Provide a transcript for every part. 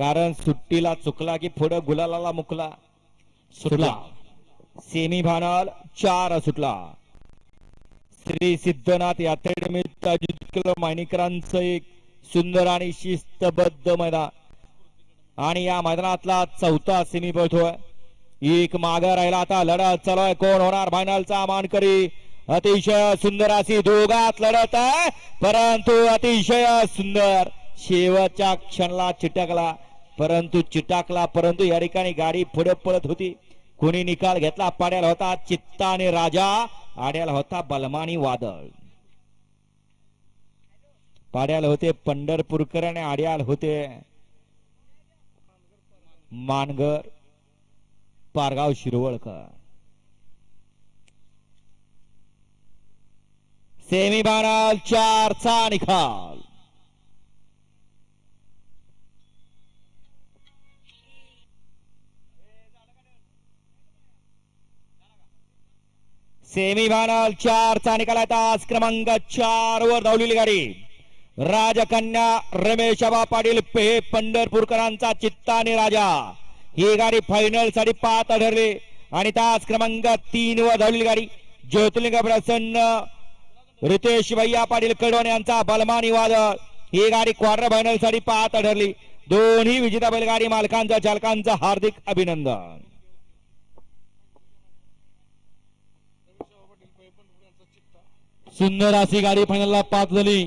कारण सुट्टीला चुकला की पुढं गुलालाला मुकला. सुटला. सेमी फायनल चार सुटला. श्री सिद्धनाथ यात्रेनिमित्त अजित किलो मायनीकरांचं एक सुंदर आणि शिस्तबद्ध मैदान आणि या मैदानातला चौथा सेमी पळतोय एक माग राहिला आता लढत चालू आहे. कोण होणार? फायनलचा मानकरी अतिशय सुंदर अशी दोघात लढत आहे. परंतु अतिशय सुंदर शेवटच्या क्षणाला चिटकला. परंतु चिटाकला परंतु या ठिकाणी गाडी पुढे पळत होती. कोणी निकाल घेतला पाड्याला होता चित्ता आणि राजा आड्याला होता बलमानी वादळ. पाड्याला होते पंढरपूरकर आणि आड्याल होते मानगर पारगाव शिरवळकर. सेमी फायनल चारचा निकाल. सेमी फायनल चारचा निकाला तास क्रमांक चार वर धावलेली गाडी. राजकन्या रमेशबा पाटील पे. पंढरपूरकरांचा चित्ताने राजा. ही गाडी फायनलसाठी पाच ठरली आणि तास क्रमांक तीन वर धावलेली गाडी. ज्योतिर्लिंग प्रसन्न रितेश भैया पाटील कडवण यांचा बलमानी वादळ ही गाडी क्वार्टर फायनलसाठी पाच ठरली. दोन्ही विजेता बैलगाडी मालकांचा चालकांचा हार्दिक अभिनंदन. सुंदर अशी गाडी फायनलला पाच झाली.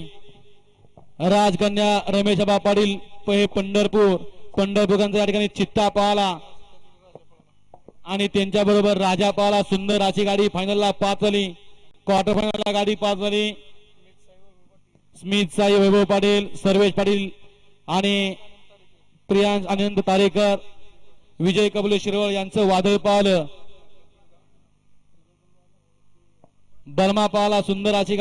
राजकन्या रमेश आबा पाटील हे पंढरपूर पंढरपूरकांचा या ठिकाणी चित्ता पाहला आणि त्यांच्या बरोबर राजा पाहला सुंदर अशी गाडी फायनलला पाच झाली. क्वार्टर फायनलला गाडी पाच झाली. स्मित साई वैभव पाटील सर्वेश पाटील आणि प्रियांश आनंद तारेकर विजय कबले शिरवळ यांचं वादळ पाहिलं. बर्मा पाहला सुंदर अशी